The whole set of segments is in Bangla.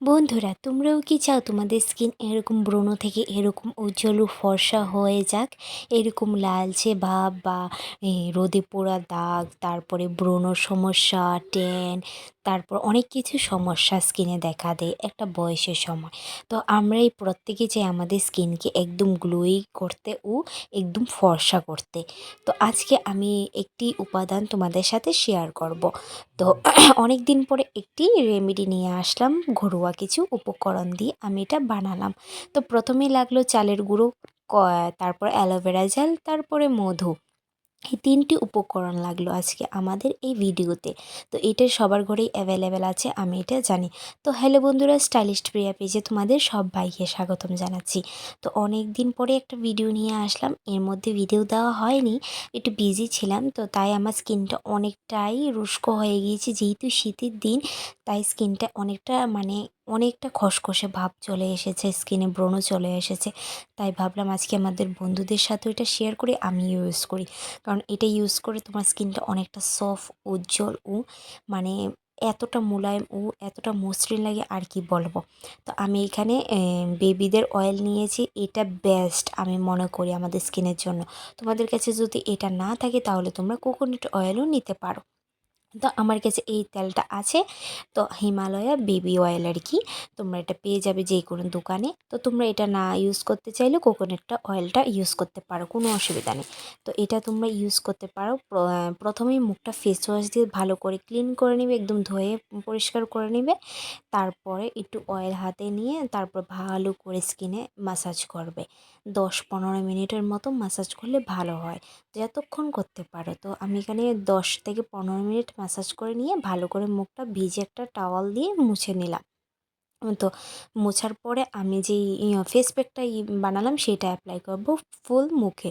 বন্ধুরা, তোমরাও কি চাও তোমাদের স্কিন এরকম ব্রণ থেকে এরকম উজ্জ্বল ফর্সা হয়ে যাক? এরকম লালচে ভাব বা রোদে পোড়া দাগ, তারপরে ব্রণ সমস্যা ট্যান তারপর অনেক কিছু সমস্যা স্কিনে দেখা দেয় একটা বয়সের সময়। তো আমরা এই প্রত্যেকে চাই আমাদের স্কিনকে একদম গ্লোই করতে ও একদম ফর্সা করতে। তো আজকে আমি একটি উপাদান তোমাদের সাথে শেয়ার করব। তো অনেক দিন পরে একটি রেমেডি নিয়ে আসলাম, ঘরোয়া কিছু উপকরণ দিয়ে আমি এটা বানালাম। তো প্রথমেই লাগল চালের গুঁড়ো তারপর অ্যালোভেরা জেল, তারপরে মধু। এই তিনটি উপকরণ লাগল আজকে আমাদের এই ভিডিওতে। তো এটা সবার ঘরেই অ্যাভেলেবেল আছে, আমি এটা জানি। তো হ্যালো বন্ধুরা স্টাইলিস্ট প্রিয়া পেজে তোমাদের সব ভাইকে স্বাগতম জানাচ্ছি। তো অনেক দিন পরে একটা ভিডিও নিয়ে আসলাম, এর মধ্যে ভিডিও দেওয়া হয়নি, একটু বিজি ছিলাম, তো তাই আমার স্কিনটা অনেকটাই রুস্কো হয়ে গিয়েছে, যেহেতু শীতের দিন, তাই স্কিনটা অনেকটা মানে অনেকটা খসখসে ভাব চলে এসেছে স্কিনে ব্রণ চলে এসেছে। তাই ভাবলাম আজকে আমাদের বন্ধুদের সাথে এটা শেয়ার করে আমি ইউজ করি। কারণ এটা ইউজ করে তোমার স্কিনটা অনেকটা সফট উজ্জ্বল ও মানে এতটা মোলায়েম ও এতটা মসৃণ লাগে আর কি বলব। তো আমি এখানে বেবিদের অয়েল নিয়েছি, এটা বেস্ট আমি মনে করি আমাদের স্কিনের জন্য। তোমাদের কাছে যদি এটা না থাকে তাহলে তোমরা কোকোনাট অয়েলও নিতে পারো। তো আমার কাছে এই তেলটা আছে। তো হিমালয়া বেবি অয়েল আর কি, তোমরা এটা পেয়ে যাবে যে কোনো দোকানে। তো তোমরা এটা না ইউজ করতে চাইলে কোকোনাটটা অয়েলটা ইউজ করতে পারো, কোনো অসুবিধা নেই। তো এটা তোমরা ইউজ করতে পারো, প্র- প্রথমেই মুখটা ফেস ওয়াশ দিয়ে ভালো করে ক্লিন করে নিবে, একদম ধুয়ে পরিষ্কার করে নেবে। তারপরে একটু অয়েল হাতে নিয়ে তারপর ভালো করে স্কিনে মাসাজ করবে। দশ পনেরো মিনিটের মতো মাসাজ করলে ভালো হয়, যতক্ষণ করতে পারো। তো আমি এখানে দশ থেকে পনেরো মিনিট ম্যাসাজ করে নিয়ে ভালো করে মুখটা ভিজে একটা টাওয়াল দিয়ে মুছে নিলাম। তো মোছার পরে আমি যেই ফেস প্যাকটা বানালাম সেটা অ্যাপ্লাই করব ফুল মুখে।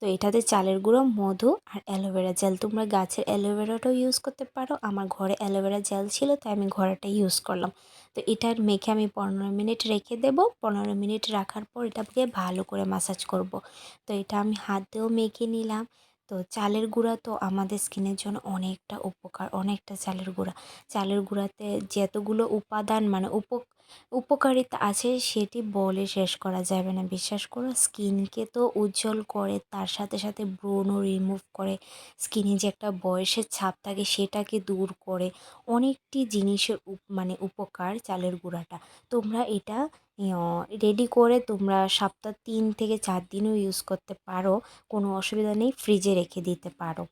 তো এটাতে চালের গুঁড়ো, মধু আর অ্যালোভেরা জেল তোমরা গাছের অ্যালোভেরাটাও ইউজ করতে পারো। আমার ঘরে অ্যালোভেরা জেল ছিল, তাই আমি ঘরেটা ইউজ করলাম। তো এটার মেখে আমি পনেরো মিনিট রেখে দেবো। পনেরো মিনিট রাখার পর এটাকে ভালো করে মাসাজ করব। তো এটা আমি হাত দিয়েও মেখে নিলাম। তো চালের গুঁড়া তো আমাদের স্কিনের জন্য অনেকটা উপকার, অনেকটা চালের গুঁড়া। চালের গুঁড়াতে যতগুলো উপাদান মানে উপ উপকারিতা আছে সেটি বলে শেষ করা যাবে না। বিশ্বাস করো স্কিনকে তো উজ্জ্বল করে, তার সাথে সাথে ব্রণও রিমুভ করে। স্কিনে যে একটা বয়সের ছাপ থাকে সেটাকে দূর করে। অনেকটি জিনিসের মানে উপকার চালের গুঁড়াটা। তোমরা এটা রেডি করে তোমরা সপ্তাহ তিন থেকে চার দিনও ইউজ করতে পারো। কোনো অসুবিধা নেই ফ্রিজে রেখে দিতে পারো।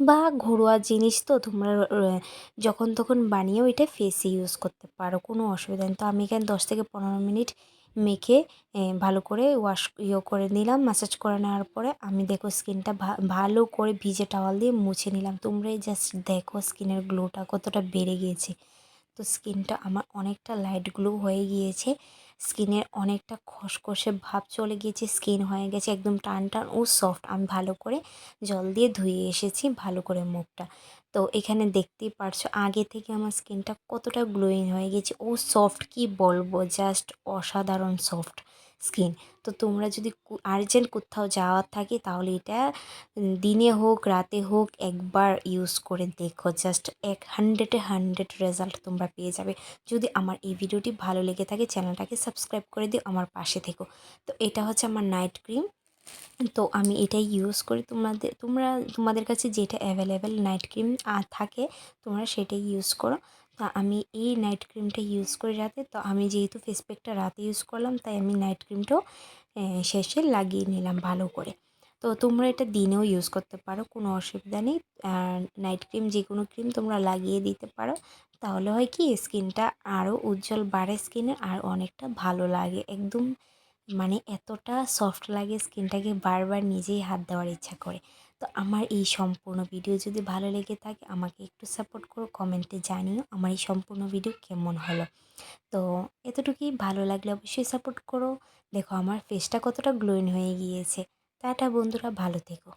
বা ঘরোয়া জিনিস তো তোমরা যখন তখন বানিয়েও এটা ফেসে ইউজ করতে পারো, কোনো অসুবিধা নেই। তো আমি এখানে দশ থেকে পনেরো মিনিট মেখে ভালো করে ওয়াশ ইয়ে করে নিলাম। ম্যাসাজ করে নেওয়ার পরে আমি দেখো স্কিনটা ভালো করে ভিজে টাওয়াল দিয়ে মুছে নিলাম। তোমরাই জাস্ট দেখো স্কিনের গ্লোটা কতটা বেড়ে গিয়েছে। তো স্কিনটা আমার অনেকটা লাইট গ্লো হয়ে গিয়েছে। স্কিনের অনেকটা খসখসে ভাব চলে গিয়েছে স্কিন হয়ে গেছে একদম টান টান ও সফট আমি ভালো করে জল দিয়ে ধুয়ে এসেছি, ভালো করে মুখটা। তো এখানে দেখতেই পারছ, আগে থেকে আমার স্কিনটা কতটা গ্লোয়িং হয়ে গেছে ও সফট কি বলব? জাস্ট অসাধারণ সফট স্কিন। তো তোমরা যদি আর্জেন্ট কোথাও যাওয়ার থাকে তাহলে এটা দিনে হোক, রাতে হোক, একবার ইউজ করে দেখো। জাস্ট এক হান্ড্রেডে হান্ড্রেড রেজাল্ট তোমরা পেয়ে যাবে। যদি আমার এই ভিডিওটি ভালো লেগে থাকে, চ্যানেলটাকে সাবস্ক্রাইব করে দিও আমার পাশে থেকো। তো এটা হচ্ছে আমার নাইট ক্রিম তো আমি এটাই ইউজ করি। তোমাদের, তোমরা, তোমাদের কাছে যেটা অ্যাভেলেবেল নাইট ক্রিম থাকে, তোমরা সেটাই ইউজ করো। তা আমি এই নাইট ক্রিমটা ইউজ করি রাতে। তো আমি যেহেতু ফেস প্যাকটা রাতে ইউজ করলাম, তাই আমি নাইট ক্রিমটাও শেষে লাগিয়ে নিলাম ভালো করে। তো তোমরা এটা দিনেও ইউজ করতে পারো, কোনো অসুবিধা নেই। নাইট ক্রিম যে কোনো ক্রিম তোমরা লাগিয়ে দিতে পারো, তাহলে হয় কি স্কিনটা আরও উজ্জ্বল বাড়ে স্কিনে আর অনেকটা ভালো লাগে। একদম মানে এতটা সফট লাগে স্কিনটাকে বারবার নিজেই হাত দেওয়ার ইচ্ছা করে। তো আমার এই সম্পূর্ণ ভিডিও যদি ভালো লেগে থাকে, আমাকে একটু সাপোর্ট করো কমেন্টে জানিও আমার এই সম্পূর্ণ ভিডিও কেমন হলো। তো এতটুকুই, ভালো লাগলে অবশ্যই সাপোর্ট করো। দেখো আমার ফেসটা কতটা গ্লোইন হয়ে গিয়েছে। টাটা বন্ধুরা, ভালো থেকো।